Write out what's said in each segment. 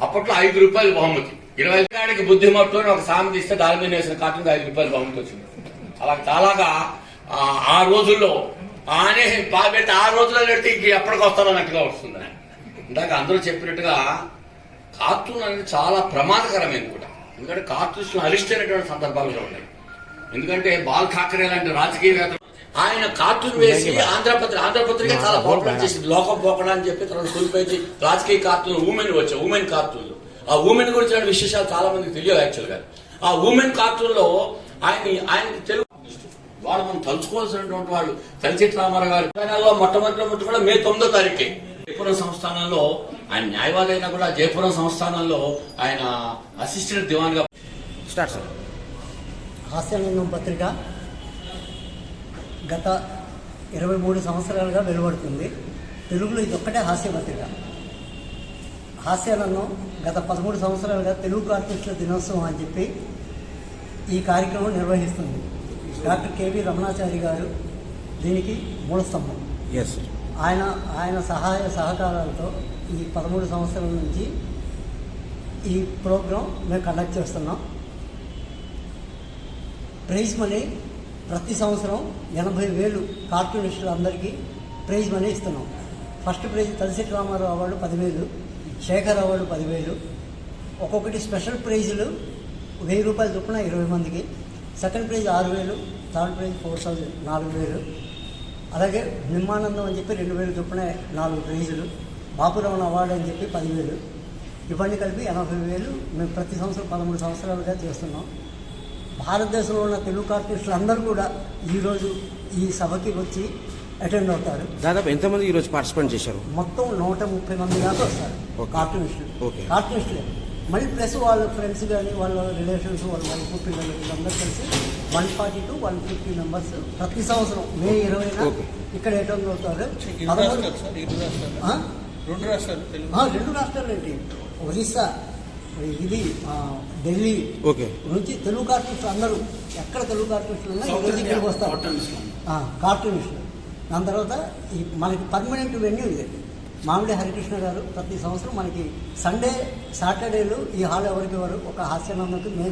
అప్పట్లో ఐదు రూపాయలు బహుమతి. ఇరవై కాడికి బుద్ధి మొత్తం ఒక సామెత ఇస్తే దాని మీద వేసిన కాటన్ ఐదు రూపాయలు బహుమతి వచ్చింది. అలా చాలాగా ఆ, రోజుల్లో ఆనే బాగా పెడితే ఆ రోజుల్లో పెడితే ఇంక ఎప్పటికి వస్తారన్నట్టుగా వస్తుంది. ఇందాక అందరూ చెప్పినట్టుగా కార్టూన్ అనేది చాలా ప్రమాదకరమైనది కూడా. ఎందుకంటే కార్టూన్స్ అరిస్ట్ సందర్భాలు కూడా ఉన్నాయి. ఎందుకంటే బాల్ ఠాకరే లాంటి రాజకీయవేత్తలు ఆయన కార్టూన్ వేసి ఆంధ్రపత్రిక ఆంధ్రపత్రిక చాలా పాపులర్ చేసింది. లోకం పోకడా అని చెప్పి తర్వాత కోల్పోయి రాజకీయ కార్టూన్ ఉమెన్ వచ్చాయి ఉమెన్ కార్టూన్. ఆ ఉమెన్ గురించిన విశేషాలు చాలా మందికి తెలియదు యాక్చువల్గా. ఆ ఉమెన్ కార్టూన్లో ఆయన ఆయన తెలుగు వాళ్ళు మనం తలుచుకోవాల్సినటువంటి వాళ్ళు తలచిట్ రామారావు గారి. తెలంగాణలో మొట్టమొదటి ముట్టు కూడా మే తొమ్మిదో తారీఖే. జయపురం సంస్థానంలో ఆయన న్యాయవాది అయినా కూడా జయపురం సంస్థానంలో ఆయన అసిస్టెంట్ దివాన్గా స్టార్ట్ సార్. హాస్యలింగం పత్రిక గత ఇరవై మూడు సంవత్సరాలుగా వెలువడుతుంది. తెలుగులో ఇది ఒక్కటే హాస్య పత్రిక. హాస్యాలను గత పదమూడు సంవత్సరాలుగా తెలుగు ఆర్టిస్టుల దినోత్సవం అని చెప్పి ఈ కార్యక్రమం నిర్వహిస్తుంది. డాక్టర్ కేవి రమణాచారి గారు దీనికి మూల స్తంభం. ఎస్ ఆయన ఆయన సహాయ సహకారాలతో ఈ పదమూడు సంవత్సరాల నుంచి ఈ ప్రోగ్రాం మేము కండక్ట్ చేస్తున్నాం. ప్రైజ్ మనీ ప్రతి సంవత్సరం ఎనభై వేలు కార్టూనిస్టులందరికీ ప్రైజ్ మనీ ఇస్తున్నాం. ఫస్ట్ ప్రైజ్ తలసిటి రామారావు అవార్డు పదివేలు శేఖర్ అవార్డు పదివేలు. ఒక్కొక్కటి స్పెషల్ ప్రైజులు వెయ్యి రూపాయల చొప్పున ఇరవై మందికి. సెకండ్ ప్రైజ్ ఆరు వేలు థర్డ్ ప్రైజ్ ఫోర్ థౌజండ్ నాలుగు వేలు. అలాగే నిమ్మానందం అని చెప్పి రెండు వేలు చొప్పున నాలుగు ప్రైజులు. బాపురమణ అవార్డు అని చెప్పి పదివేలు. ఇవన్నీ కలిపి ఎనభై వేలు మేము ప్రతి సంవత్సరం పదమూడు సంవత్సరాలుగా చేస్తున్నాం. భారతదేశంలో ఉన్న తెలుగు ఆర్టిస్టులు అందరూ కూడా ఈరోజు ఈ సభకి వచ్చి అటెండ్ అవుతారు దాదాపు ఎంతమంది ఈరోజు పార్టిసిపేట్ చేశారు మొత్తం నూట ముప్పై మంది దాకా వస్తారు. కార్టూనిస్టులు ఓకే. కార్టూనిస్టులే మళ్ళీ ప్లస్ వాళ్ళ ఫ్రెండ్స్ కానీ వాళ్ళ రిలేషన్స్ వాళ్ళ వైఫ్ పిల్లలు వీళ్ళందరూ కలిసి one forty two one fifty members ప్రతి సంవత్సరం మే ఇరవైన ఓకే. ఇక్కడ అటెండ్ అవుతారు? రెండు రాష్ట్రాలు తెలుగు ఆ, రెండు రాష్ట్రాలు ఏంటి ఒరిస్సా ఇది ఆ, ఢిల్లీ ఓకే. నుంచి తెలుగు ఆర్టిస్టులు అందరూ ఎక్కడ తెలుగు ఆర్టిస్టులు ఉన్నా ఈ రోజు ఇక్కడికి వస్తారు. ఆ, కార్టూనిస్టులు దాని తర్వాత ఈ మనకి పర్మనెంట్ వెన్యూ ఇది. మామిడి హరికృష్ణ గారు ప్రతి సంవత్సరం మనకి సండే సాటర్డేలు ఈ హాల్ ఎవరికి వారు ఒక హాస్యనందకు మే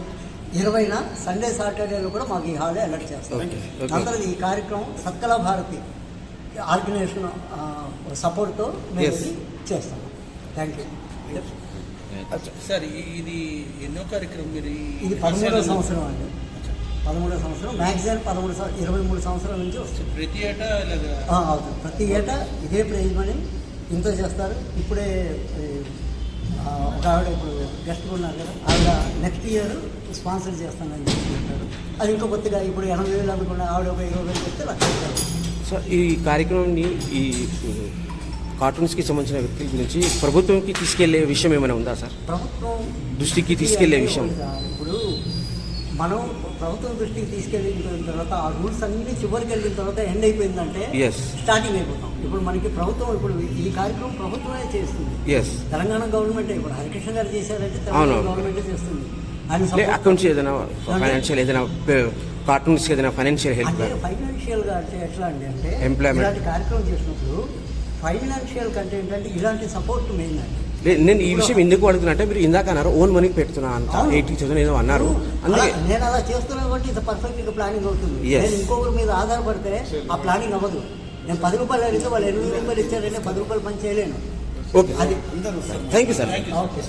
ఇరవైన సండే సాటర్డేలు కూడా మాకు ఈ హాలే అలర్ట్ చేస్తారు. ఓకే. దాని తర్వాత ఈ కార్యక్రమం సత్కళా భారతి ఆర్గనైజేషన్ సపోర్ట్తో మేము Yes. ఇది చేస్తాం థ్యాంక్ యూ సార్ ఇది ఎన్నో కార్యక్రమం మీరు ఇది పదమూడవ సంవత్సరం అండి. పదమూడవ సంవత్సరం మ్యాక్సిమం పదమూడు ఇరవై మూడు సంవత్సరాల నుంచి వస్తుంది. ప్రతి ఏటా అవుతుంది. ప్రతి ఏటా ఇదే ప్రైజ్ మనీ ఇంత చేస్తారు. ఇప్పుడే ఒక ఆవిడ ఇప్పుడు గెస్ట్ ఉన్నారు కదా ఆవిడ నెక్స్ట్ ఇయర్ స్పాన్సర్ చేస్తానని చెప్పి చెప్పారు అది ఇంకా కొద్దిగా ఇప్పుడు ఎనభై వేలు అనుకున్న ఆవిడ ఒక ఇరవై వేలు చెప్తే లక్ష. సో ఈ కార్యక్రమాన్ని ఈ కార్టూన్స్కి సంబంధించిన వ్యక్తుల గురించి ప్రభుత్వంకి తీసుకెళ్ళే విషయం ఏమైనా ఉందా సార్? ప్రభుత్వం దృష్టికి తీసుకెళ్ళే విషయం. ఇప్పుడు మనం ప్రభుత్వం దృష్టికి తీసుకెళ్ళిన తర్వాత ఆ రూల్స్ అన్ని చివరికి వెళ్ళిన తర్వాత ఎండ్ అయిపోయిందంటే. స్టార్టింగ్ అయిపోతాం. ఇప్పుడు మనకి ప్రభుత్వం ఇప్పుడు ఈ కార్యక్రమం ప్రభుత్వమే చేస్తుంది. ఎస్ తెలంగాణ గవర్నమెంట్ ఇప్పుడు హరికృష్ణ గారు చేశారంటే. తెలంగాణ గవర్నమెంట్ చేస్తుంది. అకౌంట్స్ ఏదైనా ఫైనాన్షియల్ ఏదైనా కార్టూన్స్కి ఏదైనా ఫైనాన్షియల్ హెల్ప్ ఫైనాన్షియల్గా? ఎట్లా అంటే. ఇలాంటి కార్యక్రమం చేసినప్పుడు ఫైనాన్షియల్ కంటే ఏంటంటే ఇలాంటి సపోర్ట్ మెయిన్ అండి నేను ఈ విషయం ఎందుకు అడుగుతున్నా అంటే మీరు ఇందాక అన్నారు ఓన్ మనీకి పెడుతున్నా అంత. ఎయిటీ థౌసండ్ ఏదో అన్నారు. అందుకే నేను అలా చేస్తున్నా కాబట్టి ఇది పర్ఫెక్ట్ ప్లానింగ్ అవుతుంది. నేను ఇంకొకరి మీద ఆధారపడితే ఆ ప్లానింగ్ అవ్వదు. నేను పది రూపాయలు అడిగితే వాళ్ళు ఎనిమిది రూపాయలు ఇచ్చారంటే పది రూపాయలు పని చేయలేను. ఓకే అది. Thank you sir okay